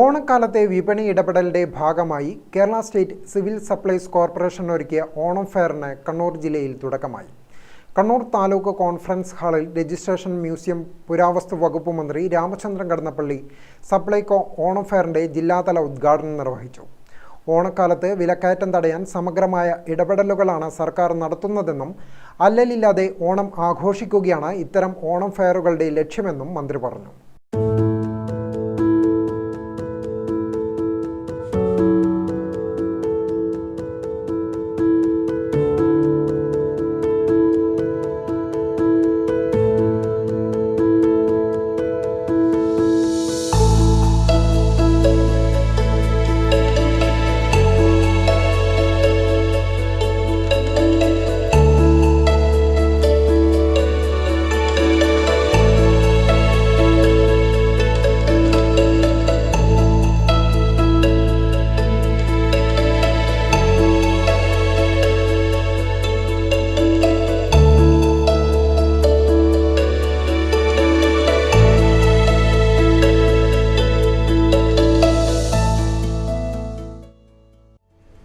ഓണക്കാലത്തെ വിപണി ഇടപെടലിന്റെ ഭാഗമായി Kerala state civil supplies corporation ഒരുക്കിയ ഓണം ഫെയറിന് കണ്ണൂർ ജില്ലയിൽ തുടക്കമായി. കണ്ണൂർ താലൂക്ക് കോൺഫറൻസ് ഹാളിൽ രജിസ്ട്രേഷൻ മ്യൂസിയം പുരാവസ്തു വകുപ്പ് മന്ത്രി രാമചന്ദ്രൻ കടന്നപ്പള്ളി സപ്ലൈകോ ഓണം ഫെയറിന്റെ ജില്ലാതല ഉദ്ഘാടനം നിർവഹിച്ചു. ഓണക്കാലത്ത് വിലക്കയറ്റം തടയാൻ സമഗ്രമായ ഇടപെടലുകളാണ് സർക്കാർ നടത്തുന്നതെന്നും അല്ലലില്ലാതെ ഓണം ആഘോഷിക്കുകയാണ് ഇത്തരം ഓണം ഫെയറുകളുടെ ലക്ഷ്യമെന്നും മന്ത്രി പറഞ്ഞു.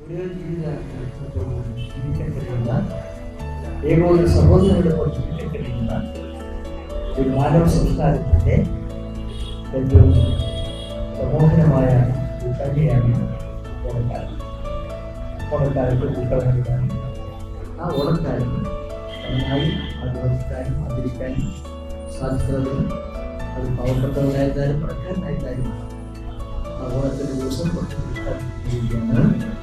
ഒരു ജീവിതത്തോടും ജീവിക്കാൻ കഴിയുന്ന ഏകോദര സഹോദരങ്ങളോട് ജീവിക്കാൻ കഴിയുന്ന ഒരു മാനവ സംസ്കാരത്തിൻ്റെ ഏറ്റവും പ്രമോഹനമായ ഒരു കല്യാണ് ഓണക്കാലം ഓണക്കാലത്ത് പൂക്കളമിടാനും ആ ഓണക്കാലം നന്നായി ആഘോഷിക്കാനും ആദരിക്കാനും സാധിക്കുന്നത് അത് പാവപ്പെട്ടവരായിരുന്നാലും പണക്കാരനായിരുന്നാലും ആ ഓണത്തിൻ്റെ ദിവസം കൊടുത്തിരിക്കുകയാണ്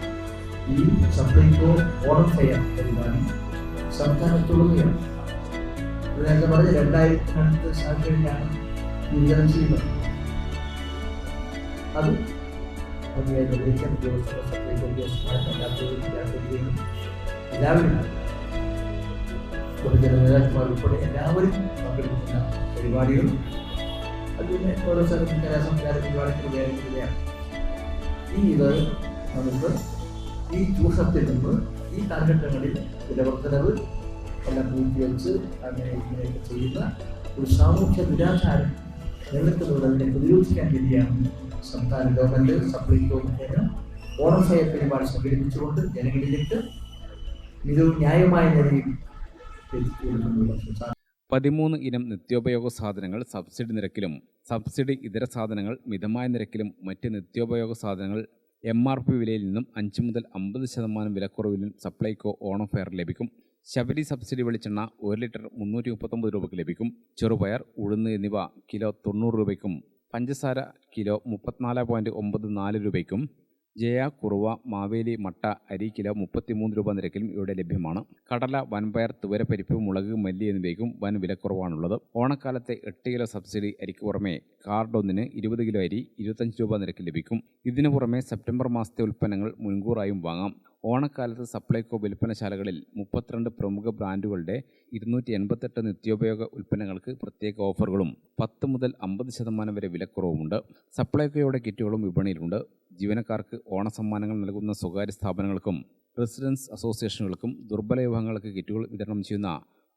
ഈ സപ്ലൈകോ ഓർഡർ ചെയ്യാം പരിപാടി സംസ്ഥാനത്തുടനെയാണ് നേരത്തെ പറഞ്ഞ രണ്ടായിരത്തിനടുത്ത് സാധ്യതയാണ് വിതരണം ചെയ്യുന്നത് അത് ഭംഗിയായി നിർവഹിക്കാൻ ഉദ്യോഗസ്ഥർ സപ്ലൈകോ ഉദ്യോഗസ്ഥന്മാരും എല്ലാവരും പൊതുജന നേതാക്കന്മാർ ഉൾപ്പെടെ എല്ലാവരും പങ്കെടുക്കുന്ന പരിപാടികളും അതിന് ഓരോ സ്ഥലത്തും കലാസംസ്കാര പരിപാടികൾ വേണ്ടിയാണ് ഈ ഇത് നമുക്ക് ഈ ചൂഷണത്തിൽ നിന്ന് ഈ കാലഘട്ടങ്ങളിൽ വിലവർദ്ധനവ് എല്ലാം പൂർത്തിവെച്ച് അങ്ങനെ ഇങ്ങനെയൊക്കെ ചെയ്യുന്ന ഒരു സാമൂഹ്യ ദുരാചാരം നിലനിൽക്കുന്നത് അതിനെ പ്രതിരോധിക്കാൻ വേണ്ടിയാണ് സംസ്ഥാന ഗവൺമെന്റ് സപ്ലൈ മുഖേന ഓണം ഫെയർ പരിപാടി സംഘടിപ്പിച്ചുകൊണ്ട് ജനങ്ങളിലേക്ക് മിതവും ന്യായമായ നിലയിൽ പതിമൂന്ന് ഇനം നിത്യോപയോഗ സാധനങ്ങൾ സബ്സിഡി നിരക്കിലും സബ്സിഡി ഇതര സാധനങ്ങൾ മിതമായ നിരക്കിലും മറ്റ് നിത്യോപയോഗ സാധനങ്ങൾ എം ആർ പി വിലയിൽ നിന്നും അഞ്ച് മുതൽ അമ്പത് ശതമാനം വിലക്കുറവിലും സപ്ലൈകോ ഓണം ഫെയർ ലഭിക്കും. ശബരി സബ്സിഡി വെളിച്ചെണ്ണ ഒരു ലിറ്റർ മുന്നൂറ്റി മുപ്പത്തൊമ്പത് രൂപയ്ക്ക് ലഭിക്കും. ചെറുപയർ ഉഴുന്ന് എന്നിവ കിലോ തൊണ്ണൂറ് രൂപയ്ക്കും. പഞ്ചസാര കിലോ മുപ്പത്തിനാല് പോയിന്റ് ഒമ്പത് നാല് രൂപയ്ക്കും. ജയ കുറുവ മാവേലി മട്ട അരി കിലോ മുപ്പത്തിമൂന്ന് രൂപ നിരക്കിലും ഇവിടെ ലഭ്യമാണ്. കടല വൻപയർ തുവരപ്പരിപ്പ് മുളക് മല്ലി എന്നിവയ്ക്കും വൻ വിലക്കുറവാണുള്ളത് ഓണക്കാലത്തെ എട്ട് കിലോ സബ്സിഡി അരിക്ക് പുറമെ കാർഡ് ഒന്നിന് ഇരുപത് കിലോ അരി ഇരുപത്തഞ്ച് രൂപ നിരക്കിൽ ലഭിക്കും. ഇതിനു പുറമെ സെപ്റ്റംബർ മാസത്തെ ഉൽപ്പന്നങ്ങൾ മുൻകൂറായും വാങ്ങാം. ഓണക്കാലത്ത് സപ്ലൈകോ വിൽപ്പനശാലകളിൽ മുപ്പത്തിരണ്ട് പ്രമുഖ ബ്രാൻഡുകളുടെ ഇരുന്നൂറ്റി എൺപത്തെട്ട് നിത്യോപയോഗ ഉൽപ്പന്നങ്ങൾക്ക് പ്രത്യേക ഓഫറുകളും പത്ത് മുതൽ അമ്പത് ശതമാനം വരെ വിലക്കുറവുമുണ്ട്. സപ്ലൈകോയുടെ കിറ്റുകളും വിപണിയിലുണ്ട്. ജീവനക്കാർക്ക് ഓണസമ്മാനങ്ങൾ നൽകുന്ന സ്വകാര്യ സ്ഥാപനങ്ങൾക്കും റെസിഡൻസ് അസോസിയേഷനുകൾക്കും ദുർബല വിഭാഗങ്ങൾക്ക് കിറ്റുകൾ വിതരണം ചെയ്യുന്ന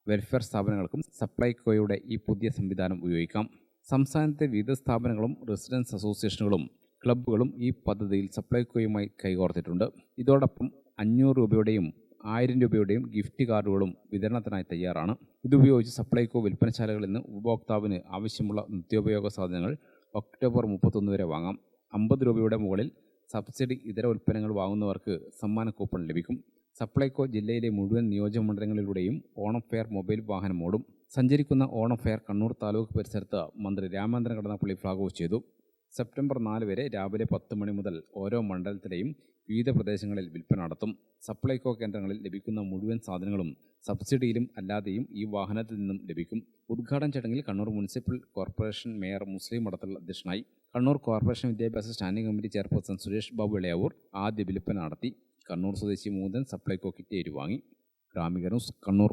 വെൽഫെയർ സ്ഥാപനങ്ങൾക്കും സപ്ലൈകോയുടെ ഈ പുതിയ സംവിധാനം ഉപയോഗിക്കാം. സംസ്ഥാനത്തെ വിവിധ സ്ഥാപനങ്ങളും റെസിഡൻസ് അസോസിയേഷനുകളും ക്ലബ്ബുകളും ഈ പദ്ധതിയിൽ സപ്ലൈകോയുമായി കൈകോർത്തിട്ടുണ്ട്. ഇതോടൊപ്പം അഞ്ഞൂറ് രൂപയുടെയും ആയിരം രൂപയുടെയും ഗിഫ്റ്റ് കാർഡുകളും വിതരണത്തിനായി തയ്യാറാണ്. ഇതുപയോഗിച്ച് സപ്ലൈകോ വിൽപ്പനശാലകളിൽ നിന്ന് ഉപഭോക്താവിന് ആവശ്യമുള്ള നിത്യോപയോഗ സാധനങ്ങൾ ഒക്ടോബർ മുപ്പത്തൊന്ന് വരെ വാങ്ങാം. അമ്പത് രൂപയുടെ മുകളിൽ സബ്സിഡി ഇതര ഉൽപ്പന്നങ്ങൾ വാങ്ങുന്നവർക്ക് സമ്മാന കൂപ്പൺ ലഭിക്കും. സപ്ലൈകോ ജില്ലയിലെ മുഴുവൻ നിയോജകമണ്ഡലങ്ങളിലൂടെയും ഓണം ഫെയർ മൊബൈൽ വാഹനം ഓടും. സഞ്ചരിക്കുന്ന ഓണം ഫെയർ കണ്ണൂർ താലൂക്ക് പരിസരത്ത് മന്ത്രി രാമേന്ദ്രൻ കടന്നപ്പള്ളി ഫ്ലാഗ് ഓഫ് ചെയ്തു. സെപ്റ്റംബർ നാല് വരെ രാവിലെ പത്ത് മണി മുതൽ ഓരോ മണ്ഡലത്തിലെയും വിവിധ പ്രദേശങ്ങളിൽ വിൽപ്പന നടത്തും. സപ്ലൈകോ കേന്ദ്രങ്ങളിൽ ലഭിക്കുന്ന മുഴുവൻ സാധനങ്ങളും സബ്സിഡിയിലും അല്ലാതെയും ഈ വാഹനത്തിൽ നിന്നും ലഭിക്കും. ഉദ്ഘാടന ചടങ്ങിൽ Kannur municipal corporation mayor Muslih Madathil അധ്യക്ഷനായി കണ്ണൂർ കോർപ്പറേഷൻ വിദ്യാഭ്യാസ standing committee chairperson Suresh Babu Elayavoor ആദ്യ വിൽപ്പന നടത്തി. കണ്ണൂർ സ്വദേശി മൂതൻ സപ്ലൈകോ കിറ്റ് ഏറ്റുവാങ്ങി ഗ്രാമിക കണ്ണൂർ.